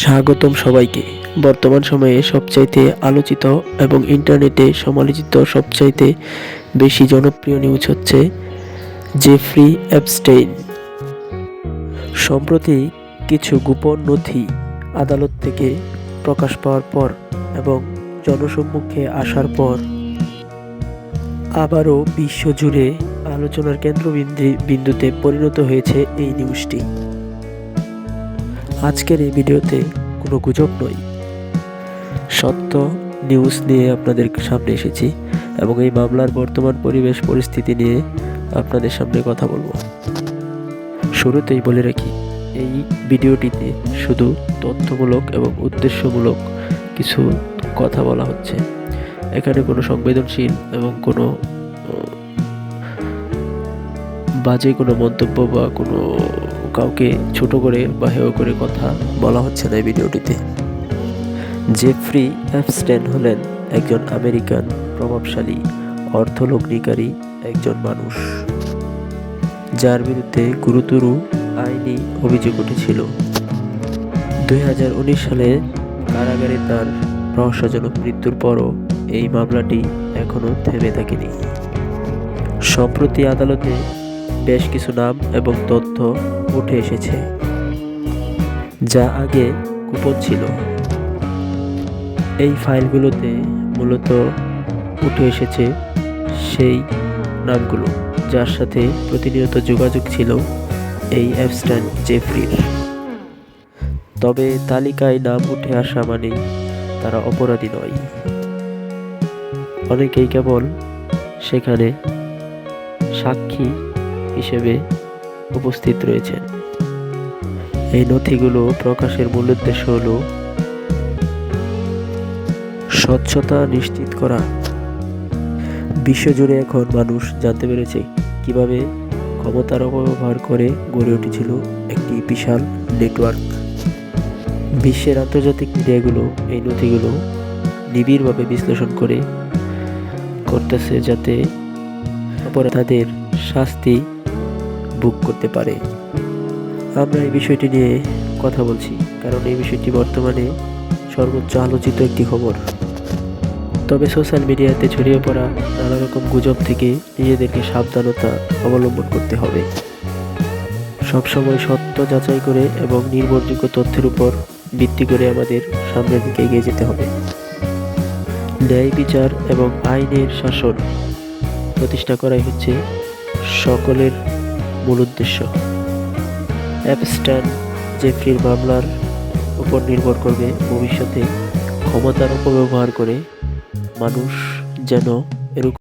স্বাগতম সবাইকে। বর্তমান সময়ে সবচাইতে আলোচিত এবং ইন্টারনেটে সমালোচিত সবচাইতে বেশি জনপ্রিয় নিউজ হচ্ছে জেফ্রি অ্যাপস্টেইন সম্প্রতি কিছু গোপন নথি আদালত থেকে প্রকাশ পাওয়ার পর এবং জনসম্মুখে আসার পর আবারও বিশ্বজুড়ে আলোচনার কেন্দ্রবিন্দু বিন্দুতে পরিণত হয়েছে এই নিউজটি আজকের এই ভিডিওতে কোনো গুজব নয়। সত্য নিউজ নিয়ে আপনাদের সামনে এসেছি এবং এই মামলার বর্তমান পরিবেশ পরিস্থিতি নিয়ে আপনাদের সামনে কথা বলব। শুরুতেই বলে রাখি, এই ভিডিওটিতে শুধু তথ্যমূলক এবং উদ্দেশ্যমূলক কিছু কথা বলা হচ্ছে। এখানে কোনো সংবেদনশীল এবং কোনো বাজে কোনো মন্তব্য বা কোনো কাউকে ছোট করে বা হেয় করে কথা বলা হচ্ছে না এই ভিডিওটিতে। জেফ্রি অ্যাপস্টেন হলেন একজন আমেরিকান প্রভাবশালী, অর্থলগ্নিকারী একজন মানুষ। যার বিরুদ্ধে গুরুতর আইনি অভিযোগ উঠেছিল। দুই হাজার উনিশ সালে কারাগারে তার রহস্যজনক মৃত্যুর পরও এই মামলাটি এখনও থেমে থাকেনি। সম্প্রতি আদালতে বেশ কিছু নাম এবং তথ্য উঠে এসেছে, যা আগে গোপন ছিল। এই ফাইলগুলোতে মূলত উঠে এসেছে সেই নামগুলো, যার সাথে প্রতিনিয়ত যোগাযোগ ছিল এই অ্যাবস্ট্যান জেফরির। তবে তালিকায় নাম উঠে আসা মানে তারা অপরাধী নয়। অনেকেই কেবল সেখানে সাক্ষী হিসেবে উপস্থিত রয়েছেন। এই নথিগুলো প্রকাশের মূল উদ্দেশ্য হল স্বচ্ছতা নিশ্চিত করা। বিশ্বজুড়ে এখন মানুষ জানতে পেরেছে কীভাবে ক্ষমতার অপব্যবহার করে গড়ে উঠেছিল একটি বিশাল নেটওয়ার্ক। বিশ্বের আন্তর্জাতিক মিডিয়াগুলো এই নথিগুলো নিবিড়ভাবে বিশ্লেষণ করে করতেছে যাতে অপরাধীদের শাস্তি বুক করতে পারে। আমরা এই বিষয়টি নিয়ে কথা বলছি, কারণ এই বিষয়টি বর্তমানে সর্বোচ্চ আলোচিত একটি খবর। তবে সোশ্যাল মিডিয়াতে ছড়িয়ে পড়া নানা রকম গুজব থেকে নিজেদেরকে সাবধানতা অবলম্বন করতে হবে। সবসময় সত্য যাচাই করে এবং নির্ভরযোগ্য তথ্যের উপর ভিত্তি করে আমাদের সামনের দিকে এগিয়ে যেতে হবে। ন্যায় বিচার এবং আইনের শাসন প্রতিষ্ঠা করাই হচ্ছে সকলের মূল উদ্দেশ্য। অ্যাপস্ট্যান জেফরির মামলার উপর নির্ভর করবে ভবিষ্যতে ক্ষমতার অপব্যবহার করে মানুষ যেন এরকম